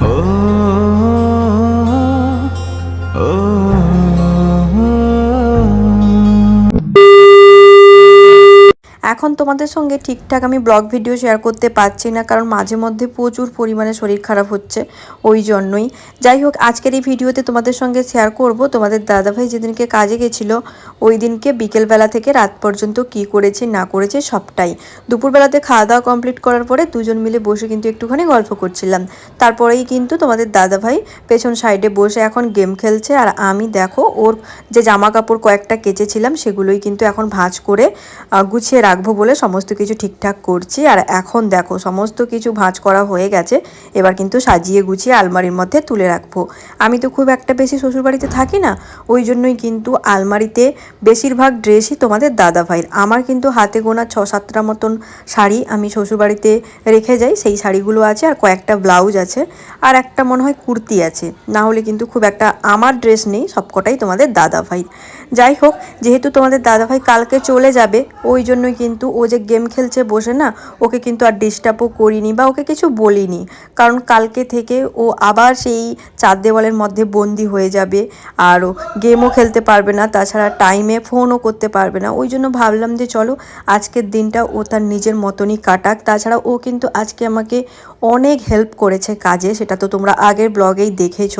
哦。এখন তোমাদের সঙ্গে ঠিকঠাক আমি ব্লগ ভিডিও শেয়ার করতে পারছি না, কারণ মাঝে মধ্যে প্রচুর পরিমাণে শরীর খারাপ হচ্ছে, ওই জন্যই। যাই হোক, আজকের এই ভিডিওতে তোমাদের সঙ্গে শেয়ার করব তোমাদের দাদাভাই যেদিনকে কাজে গেছিল, ওই দিনকে বিকেলবেলা থেকে রাত পর্যন্ত কি করেছে, না করেছে, সবটাই। দুপুরবেলাতে খাওয়া দাওয়া কমপ্লিট করার পরে দুজন মিলে বসে কিন্তু একটুখানি গল্প করছিলাম। তারপরেই কিন্তু তোমাদের দাদাভাই পেছন সাইডে বসে এখন গেম খেলছে, আর আমি দেখো, ওর যে জামা কাপড় কয়েকটা কেচেছিলাম, সেগুলোই কিন্তু এখন ভাঁজ করে গুছিয়ে রাখব। বলে সমস্ত কিছু ঠিকঠাক করছি। আর এখন দেখো, সমস্ত কিছু ভাঁজ করা হয়ে গেছে। এবার কিন্তু সাজিয়ে গুছিয়ে আলমারির মধ্যে তুলে রাখব। আমি তো খুব একটা বেশি শ্বশুরবাড়িতে থাকি না, ওই জন্যই কিন্তু আলমারিতে বেশিরভাগ ড্রেসই তোমাদের দাদা ভাইয়ের। আমার কিন্তু হাতে গোনা ছ সাতটা মতন শাড়ি আমি শ্বশুরবাড়িতে রেখে যাই, সেই শাড়িগুলো আছে আর কয়েকটা ব্লাউজ আছে আর একটা মনে হয় কুর্তি আছে। না হলে কিন্তু খুব একটা আমার ড্রেস নেই, সবকটাই তোমাদের দাদা ভাই যাই হোক, যেহেতু তোমাদের দাদা ভাই কালকে চলে যাবে, ওই জন্যই কিন্তু ও যে গেম খেলছে বসে না, ওকে কিন্তু আর ডিস্টার্বও করিনি বা ওকে কিছু বলিনি। কারণ কালকে থেকে ও আবার সেই চার দেওয়ালের মধ্যে বন্দি হয়ে যাবে আর গেমও খেলতে পারবে না, তাছাড়া টাইমে ফোনও করতে পারবে না। ওই জন্য ভাবলাম যে চলো, আজকের দিনটা ও তার নিজের মতনই কাটাক। তাছাড়া ও কিন্তু আজকে আমাকে অনেক হেল্প করেছে কাজে, সেটা তো তোমরা আগের ব্লগেই দেখেছ।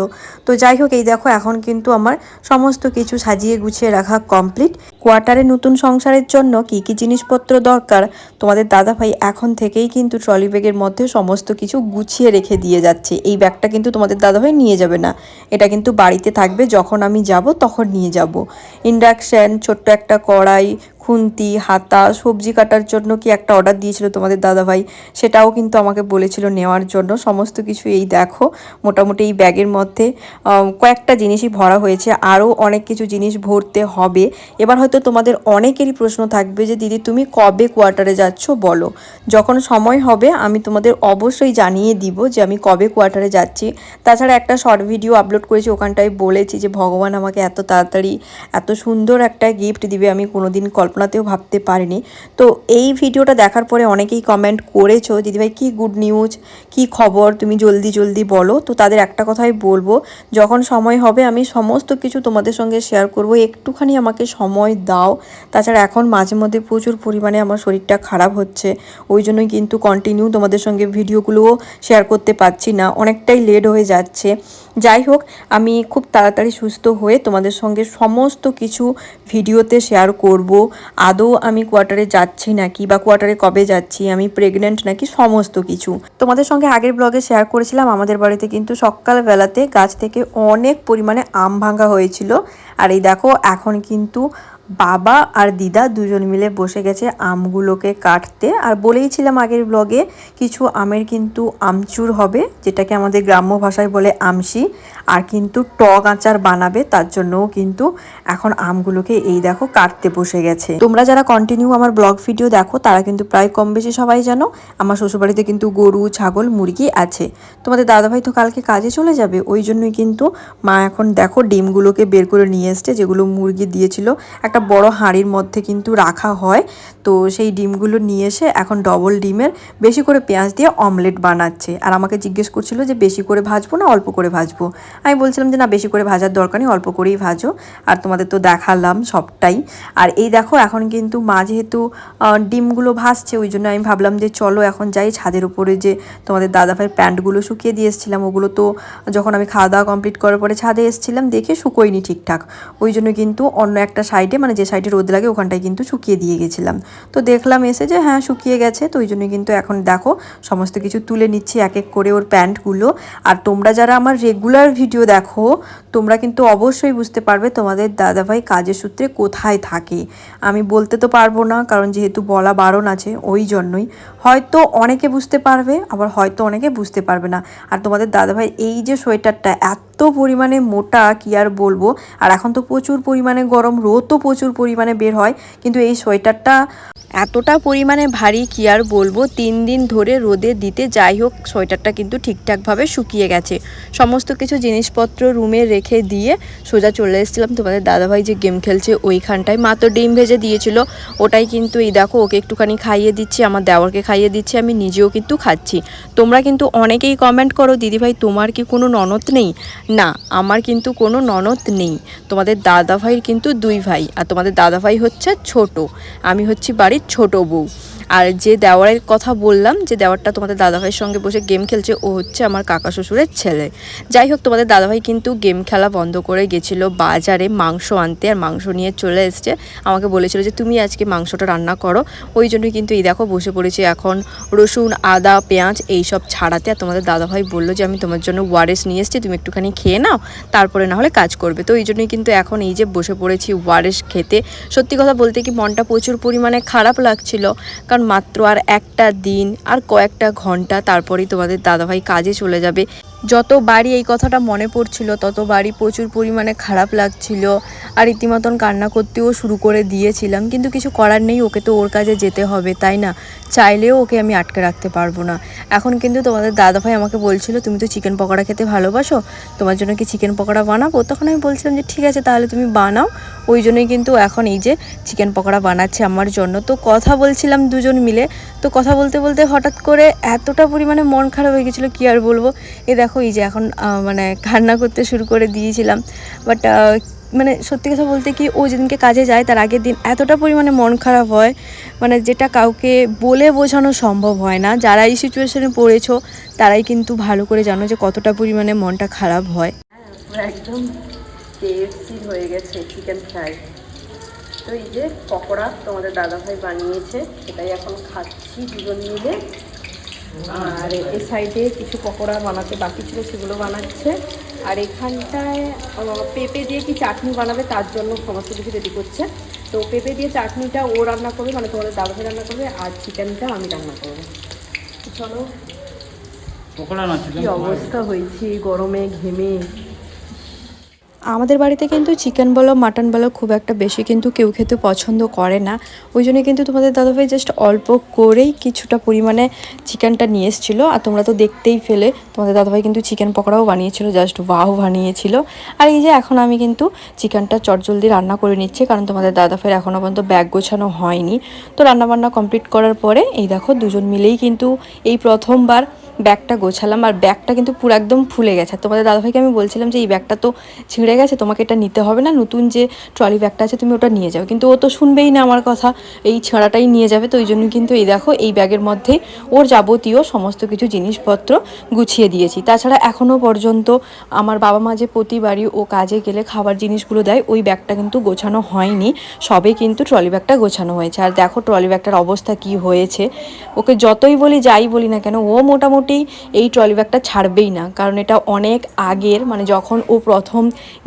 তো যাই হোক, এই দেখো, এখন কিন্তু আমার সমস্ত কিছু সাজিয়ে গুছিয়ে রাখা কমপ্লিট কোয়ার্টারে নতুন সংসারের জন্য কি কি জিনিসপত্র দরকার। তোমাদের দাদা ভাই এখন থেকেই কিন্তু ট্রলি ব্যাগের মধ্যে সমস্ত কিছু গুছিয়ে রেখে দিয়ে যাচ্ছে। এই ব্যাগটা কিন্তু তোমাদের দাদা ভাই নিয়ে যাবে না। এটা কিন্তু বাড়িতে থাকবে। যখন আমি যাব তখন নিয়ে যাব। ইন্ডাকশান ছোট্ট একটা কড়াই খুন্তি, হাতা, সবজি কাটার জন্য কি একটা অর্ডার দিয়েছিল তোমাদের দাদাভাই? সেটাও কিন্তু আমাকে বলেছিল নেওয়ার জন্য। সমস্ত কিছু এই দেখো, মোটামুটি এই ব্যাগের মধ্যে। কয়েকটা জিনিসই ভরা হয়েছে। আরও অনেক কিছু জিনিস ভরতে হবে। এবার হয়তো তোমাদের অনেকেরই প্রশ্ন থাকবে যে, দিদি, তুমি কবে কোয়ার্টারে যাচ্ছ? বলো। যখন সময় হবে, আমি তোমাদের অবশ্যই জানিয়ে দিব যে, আমি কবে কোয়ার্টারে যাচ্ছি। তাছাড়া একটা শর্ট ভিডিও আপলোড করেছি, ওখানটায় বলেছি যে, ভগবান আমাকে এত তাড়াতাড়ি, এত সুন্দর একটা গিফট দিবে। আমি কোনোদিন কল্পনাতেও ভাবতে পারিনি। তো এই ভিডিওটা দেখার পরে অনেকেই কমেন্ট করেছ দিদিভাই, কি গুড নিউজ কি খবর? তুমি জলদি জলদি বলো। তো তাদের একটা কথাই বলব, যখন সময় হবে, আমি সমস্ত কিছু তোমাদের সঙ্গে শেয়ার করব। একটুখানি আমাকে সময় দাও। তাছাড়া এখন মাঝে মধ্যে প্রচুর পরিমাণে আমার শরীরটা খারাপ হচ্ছে। ওই জন্যই কিন্তু কন্টিনিউ তোমাদের সঙ্গে ভিডিওগুলোও শেয়ার করতে পারছি না। অনেকটাই লেট হয়ে যাচ্ছে। যাই হোক আমি খুব তাড়াতাড়ি সুস্থ হয়ে তোমাদের সঙ্গে সমস্ত কিছু ভিডিওতে শেয়ার করব। আদৌ আমি কোয়ার্টারে যাচ্ছি নাকি বা কোয়ার্টারে কবে যাচ্ছি, আমি প্রেগনেন্ট নাকি সমস্ত কিছু। তোমাদের সঙ্গে আগের ব্লগে শেয়ার করেছিলাম, আমাদের বাড়িতে কিন্তু সকালবেলাতে গাছ থেকে অনেক পরিমাণে আম ভাঙা হয়েছিল। আর এই দেখো, এখন কিন্তু বাবা আর দিদা দুজন মিলে বসে গেছে আমগুলোকে কাটতে। আর বলেইছিলাম আগের ব্লগে কিছু আমের কিন্তু আমচুর হবে, যেটাকে আমাদের গ্রাম্য ভাষায় বলে আমশি। আর কিন্তু টক আচার বানাবে, তার জন্যও কিন্তু এখন আমগুলোকে এই দেখো কাটতে বসে গেছে। তোমরা যারা কন্টিনিউ আমার ব্লগ ভিডিও দেখো, তারা কিন্তু প্রায় কম বেশি সবাই জানো, আমার শ্বশুরবাড়িতে কিন্তু গরু, ছাগল, মুরগি আছে। তোমাদের দাদাভাই তো কালকে কাজে চলে যাবে, ওই জন্যই কিন্তু মা এখন দেখো ডিমগুলোকে বের করে নিয়ে এসছে, যেগুলো মুরগি দিয়েছিল। একটা বড় হাঁড়ির মধ্যে কিন্তু রাখা হয়। তো সেই ডিমগুলো নিয়ে এসে এখন ডবল ডিমের বেশি করে পেঁয়াজ দিয়ে অমলেট বানাচ্ছে। আর আমাকে জিজ্ঞেস করছিল যে বেশি করে ভাজবো না অল্প করে ভাজবো? আমি বলছিলাম যে না, বেশি করে ভাজার দরকার নেই, অল্প করেই ভাজো। আর তোমাদের তো দেখালাম সবটাই। আর এই দেখো, এখন কিন্তু মা যেহেতু ডিমগুলো ভাসছে ওই জন্য আমি ভাবলাম যে চলো এখন যাই ছাদের উপরে যে তোমাদের দাদাভাইয়ের প্যান্টগুলো শুকিয়ে দিয়ে এসেছিলাম। ওগুলো তো যখন আমি খাওয়া দাওয়া কমপ্লিট করার পরে ছাদে এসেছিলাম, দেখে শুকোয়নি ঠিকঠাক। ওই জন্য কিন্তু অন্য একটা সাইডে যে সাইডে রোদ লাগে ওখানটায় কিন্তু শুকিয়ে দিয়ে গেছিলাম। তো দেখলাম এসে যে হ্যাঁ শুকিয়ে গেছে, তো ওই জন্য কিন্তু এখন দেখো সমস্ত কিছু তুলে নিচ্ছি, এক এক করে ওর প্যান্টগুলো। আর তোমরা যারা আমার রেগুলার ভিডিও দেখো তোমরা কিন্তু অবশ্যই বুঝতে পারবে তোমাদের দাদাভাই কাজের সূত্রে কোথায় থাকে। আমি বলতে তো পারব না, কারণ যেহেতু বলা বারণ আছে, ওই জন্যই। হয়তো অনেকে বুঝতে পারবে, আবার হয়তো অনেকে বুঝতে পারবে না। আর তোমাদের দাদাভাই এই যে সোয়েটারটা এত পরিমাণে মোটা, কি আর বলব? আর এখন তো প্রচুর পরিমাণে গরম, রোদও প্রচুর পরিমাণে বের হয়, কিন্তু এই সোয়েটারটা এতটা পরিমাণে ভারী, কি আর বলব? তিন দিন ধরে রোদে দিতে যাই হোক, সোয়েটারটা কিন্তু ঠিকঠাকভাবে শুকিয়ে গেছে। সমস্ত কিছু জিনিসপত্র রুমে রেখে দিয়ে সোজা চলে এসেছিলাম। তোমাদের দাদাভাই যে গেম খেলছে ওইখানটায়। মা তো ডিম ভেজে দিয়েছিল। ওটাই কিন্তু এই দেখো, ওকে একটুখানি খাইয়ে দিচ্ছি, আমার দেওয়ারকে খাইয়ে দিচ্ছি, আমি নিজেও কিন্তু খাচ্ছি। তোমরা কিন্তু অনেকেই কমেন্ট করো, দিদিভাই, তোমার কি কোনো ননদ নেই? না, আমার কিন্তু কোনো ননদ নেই। তোমাদের দাদাভাইয়ের কিন্তু দুই ভাই, আর তোমাদের দাদাভাই হচ্ছে ছোট। আমি হচ্ছি বাড়ির ছোট বউ। আর যে দেওয়ারের কথা বললাম, যে দেওয়ারটা তোমাদের দাদাভাইয়ের সঙ্গে বসে গেম খেলছে, ও হচ্ছে আমার কাকা শ্বশুরের ছেলে। যাই হোক, তোমাদের দাদাভাই কিন্তু গেম খেলা বন্ধ করে গেছিল বাজারে মাংস আনতে আর মাংস নিয়ে চলে এসছে। আমাকে বলেছিল যে, তুমি আজকে মাংসটা রান্না করো। ওই জন্যই কিন্তু এই দেখো বসে পড়েছি এখন রসুন, আদা, পেঁয়াজ এই সব ছাড়াতে। আর তোমাদের দাদাভাই বলল যে, আমি তোমার জন্য ওয়ারেস নিয়ে এসেছি, তুমি একটুখানি খেয়ে নাও, তারপরে না হলে কাজ করবে। তো এই জন্যই কিন্তু এখন এই যে বসে পড়েছি ওয়ারেস খেতে। সত্যি কথা বলতে কি, মনটা প্রচুর পরিমাণে খারাপ লাগছিল। কারণ মাত্র আর একটা দিন আর কয়েকটা ঘণ্টা তারপরেই তোমাদের দাদাভাই কাজে চলে যাবে। যত বাড়ি এই কথাটা মনে পড়ছিল, তত বাড়ি প্রচুর পরিমাণে খারাপ লাগছিল আর রীতিমতন কান্না করতেও শুরু করে দিয়েছিলাম। কিন্তু কিছু করার নেই, ওকে তো ওর কাজে যেতে হবে, তাই না? চাইলেও ওকে আমি আটকে রাখতে পারব না। এখন কিন্তু তোমাদের দাদাভাই আমাকে বলছিল, তুমি তো চিকেন পকোড়া খেতে ভালোবাসো, তোমার জন্য কি চিকেন পকোড়া বানাবো? তখন আমি বলছিলাম যে, ঠিক আছে, তাহলে তুমি বানাও। ওই জন্যই কিন্তু এখন এই যে চিকেন পকোড়া বানাচ্ছে আমার জন্য। তো কথা বলছিলাম দুজন মিলে। তো কথা বলতে বলতে হঠাৎ করে এতটা পরিমাণে মন খারাপ হয়ে গেছিল, কী আর বলব? এ দেখো এই যে এখন মানে কান্না করতে শুরু করে দিয়েছিলাম। বাট মানে সত্যি কথা বলতে কি, ও যেদিনকে কাজে যায়, তার আগের দিন এতটা পরিমাণে মন খারাপ হয়। মানে যেটা কাউকে বলে বোঝানো সম্ভব হয় না। যারা এই সিচুয়েশনে পড়েছো, তারাই কিন্তু ভালো করে জানো যে কতটা পরিমাণে মনটা খারাপ হয়। একদম কেএফসির হয়ে গেছে চিকেন ফ্রাই তো এই যে পকোড়া তোমাদের দাদাভাই বানিয়েছে, সেটাই এখন খাচ্ছি দুজন মিলে। আর এই সাইডে কিছু পকোড়া বানাতে বাকি ছিল সেগুলো বানাচ্ছে। আর এখানটায় পেঁপে দিয়ে কি চাটনি বানাবে তার জন্য সমস্ত কিছু রেডি করছে। তো পেঁপে দিয়ে চাটনিটা ও রান্না করবে মানে তোমাদের দাদাকে রান্না করবে আর চিকেনটা আমি রান্না করব। চলো। কি অবস্থা হয়েছে গরমে ঘেমে। আমাদের বাড়িতে কিন্তু চিকেন বলো মাটন বলো খুব একটা বেশি কিন্তু কেউ খেতে পছন্দ করে না। ওই জন্য কিন্তু তোমাদের দাদাভাই জাস্ট অল্প করেই কিছুটা পরিমাণে চিকেনটা নিয়ে এসেছিল। আর তোমরা তো দেখতেই ফেলে, তোমাদের দাদাভাই কিন্তু চিকেন পকোড়াও বানিয়েছিল জাস্ট ওয়াও বানিয়েছিল। আর এই যে এখন আমি কিন্তু চিকেনটা চটজলদি রান্না করে নিচ্ছি, কারণ তোমাদের দাদাভাইয়ের এখনও পর্যন্ত ব্যাগ গোছানো হয়নি। তো রান্নাবান্না কমপ্লিট করার পরে, এই দেখো দুজন মিলেই কিন্তু এই প্রথমবার ব্যাগটা গোছালাম। আর ব্যাগটা কিন্তু পুরো একদম ফুলে গেছে। তোমাদের দাদাভাইকে আমি বলছিলাম যে, এই ব্যাগটা তো ছিঁড়ে গেছে, তোমাকে এটা নিতে হবে না। নতুন যে ট্রলি ব্যাগটা আছে, তুমি ওটা নিয়ে যাও। কিন্তু ও তো শুনবেই না আমার কথা। এই ছেঁড়াটাই নিয়ে যাবে, তো ওই জন্য কিন্তু এই দেখো, এই ব্যাগের মধ্যে ওর যাবতীয় সমস্ত কিছু জিনিসপত্র গুছিয়ে দিয়েছি। তাছাড়া এখনও পর্যন্ত আমার বাবা মা যে প্রতিবারই ও কাজে গেলে খাবার জিনিসগুলো দেয়, ওই ব্যাগটা কিন্তু গোছানো হয়নি। সবে কিন্তু ট্রলি ব্যাগটা গোছানো হয়েছে। আর দেখো, ট্রলি ব্যাগটার অবস্থা কি হয়েছে। ওকে যতই বলি, যাই বলি না কেন, ও মোটামুটি এই ট্রলি ব্যাগটা ছাড়বেই না। কারণ এটা অনেক আগের মানে যখন ও প্রথম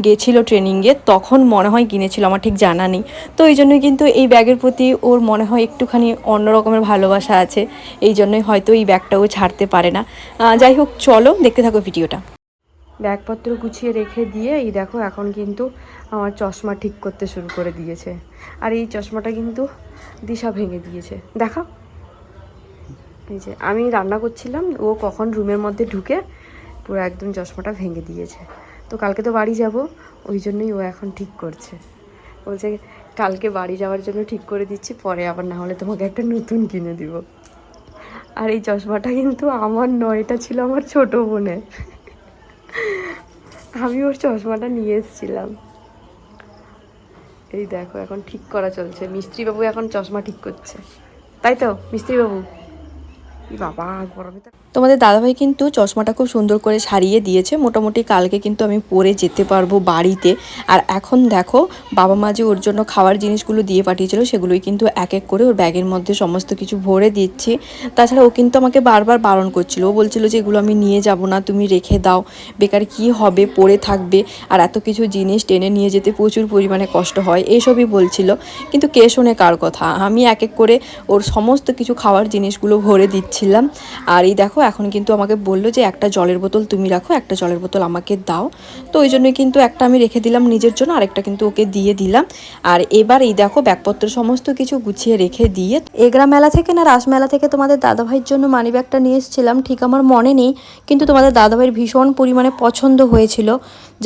গেছিল ট্রেনিংয়ে, তখন মনে হয় কিনেছিল আমার ঠিক জানা নেই। তো এই জন্যই কিন্তু এই ব্যাগের প্রতি ওর মনে হয় একটুখানি অন্য রকমের ভালোবাসা আছে। এই জন্যই হয়তো এই ব্যাগটাও ছাড়তে পারে না। যাই হোক, চলো দেখতে থাকো ভিডিওটা। ব্যাগপত্র গুছিয়ে রেখে দিয়ে, এই দেখো এখন কিন্তু আমার চশমা ঠিক করতে শুরু করে দিয়েছে। আর এই চশমাটা কিন্তু দিশা ভেঙে দিয়েছে। দেখা এই যে, আমি রান্না করছিলাম, ও কখন রুমের মধ্যে ঢুকে পুরো একদম চশমাটা ভেঙে দিয়েছে। তো কালকে তো বাড়ি যাব, ওই জন্যই ও এখন ঠিক করছে। বলছে কালকে বাড়ি যাওয়ার জন্য ঠিক করে দিচ্ছি, পরে আবার না হলে তোমাকে একটা নতুন কিনে দিব। আর এই চশমাটা কিন্তু আমার নয়, এটা ছিল আমার ছোট বোনের। আমি ওর চশমাটা নিয়ে এসেছিলাম। এই দেখো, এখন ঠিক করা চলছে। মিস্ত্রি বাবু এখন চশমা ঠিক করছে। তাই তো মিস্ত্রি তোমাদের দাদাভাই কিন্তু চশমাটা খুব সুন্দর করে সারিয়ে দিয়েছে। মোটামুটি কালকে কিন্তু আমি পরে যেতে পারব বাড়িতে। আর এখন দেখো, বাবা মা যে ওর জন্য খাওয়ার জিনিসগুলো দিয়ে পাঠিয়েছিল, সেগুলোই কিন্তু এক এক করে ওর ব্যাগের মধ্যে সমস্ত কিছু ভরে দিচ্ছে। তাছাড়া ও কিন্তু আমাকে বারবার বারণ করছিল। ও বলছিল যে, এগুলো আমি নিয়ে যাব না, তুমি রেখে দাও। বেকার কি হবে, পড়ে থাকবে। আর এত কিছু জিনিস টেনে নিয়ে যেতে প্রচুর পরিমাণে কষ্ট হয়। এসবই বলছিল। কিন্তু কে শোনে কার কথা? আমি এক এক করে ওর সমস্ত কিছু খাওয়ার জিনিসগুলো ভরে দিচ্ছিলাম আর এই দেখো, এখন কিন্তু আমাকে বলল যে একটা জলের বোতল তুমি রাখো, একটা জলের বোতল আমাকে দাও। তো ওই জন্যই কিন্তু একটা আমি রেখে দিলাম নিজের জন্য, আরেকটা কিন্তু ওকে দিয়ে দিলাম। আর এবার এই দেখো, ব্যাগপত্র সমস্ত কিছু গুছিয়ে রেখে দিয়ে এগরা মেলা থেকে না রাস মেলা থেকে তোমাদের দাদাভাইয়ের জন্য মানি ব্যাগটা নিয়ে এসেছিলাম। ঠিক আমার মনে নেই, কিন্তু তোমাদের দাদাভাইয়ের ভীষণ পরিমাণে পছন্দ হয়েছিল।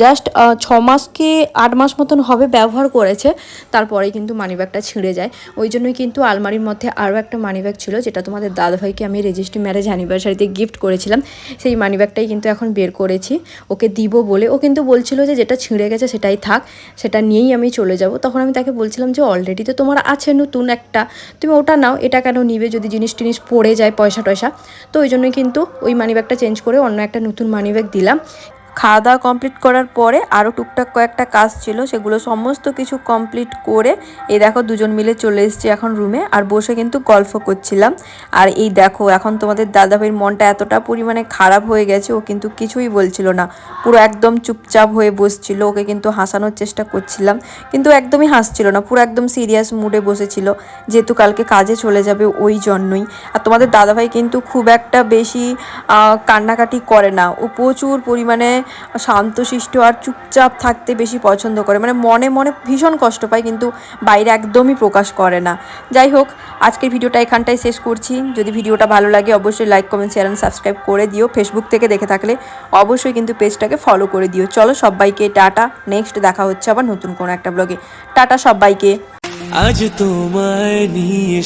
জাস্ট ছ মাস কি আট মাস মতন হবে ব্যবহার করেছে তারপরে কিন্তু মানিব্যাগটা ছিঁড়ে যায়। ওই জন্যই কিন্তু আলমারির মধ্যে আরও একটা মানি ব্যাগ ছিল, যেটা তোমাদের দাদাভাইকে আমি রেজিস্ট্রি ম্যারেজ অ্যানিভার্সারিতে গিফট করেছিলাম, সেই মানিব্যাগটাই কিন্তু এখন বের করেছি। ওকে দিব বলে, ও কিন্তু বলছিল যে যেটা ছিঁড়ে গেছে সেটাই থাক, সেটা নিয়েই আমি চলে যাব। তখন আমি তাকে বলছিলাম যে অলরেডি তো তোমার আছে নতুন একটা, তুমি ওটা নাও, এটা কেন নিবে যদি জিনিস টিনিস পড়ে যায় পয়সা টয়সা। তো ওই জন্যই কিন্তু ওই মানিব্যাগটা চেঞ্জ করে অন্য একটা নতুন মানিব্যাগ দিলাম। খাওয়া দাওয়া কমপ্লিট করার পরে আরও টুকটাক কয়েকটা কাজ ছিল, সেগুলো সমস্ত কিছু কমপ্লিট করে এই দেখো দুজন মিলে চলে এসেছি এখন রুমে আর বসে কিন্তু গল্প করছিলাম। আর এই দেখো এখন তোমাদের দাদাভাইয়ের মনটা এতটা পরিমাণে খারাপ হয়ে গেছে, ও কিন্তু কিছুই বলছিল না। পুরো একদম চুপচাপ হয়ে বসছিল, ওকে কিন্তু হাসানোর চেষ্টা করছিলাম, কিন্তু একদমই হাসছিল না, পুরো একদম সিরিয়াস মুডে বসেছিল, যেহেতু কালকে কাজে চলে যাবে ওই জন্যই। আর তোমাদের দাদাভাই কিন্তু খুব একটা বেশি কান্নাকাটি করে না, ও প্রচুর পরিমাণে শান্তশিষ্ট আর চুপচাপ থাকতে বেশি পছন্দ করে। মানে মনে মনে ভীষণ কষ্ট পায়, কিন্তু বাইরে একদমই প্রকাশ করে না। যাই হোক, আজকের ভিডিওটা এখানটায় শেষ করছি। যদি ভিডিওটা ভালো লাগে, অবশ্যই like comment share and subscribe করে দিও। ফেসবুক থেকে দেখে থাকলে অবশ্যই কিন্তু পেজটাকে ফলো করে দিও। চলো সবাইকে টাটা। নেক্সট দেখা হচ্ছে আবার নতুন কোনো একটা ব্লগে টাটা সবাইকে। আজ তোমায় নিয়ে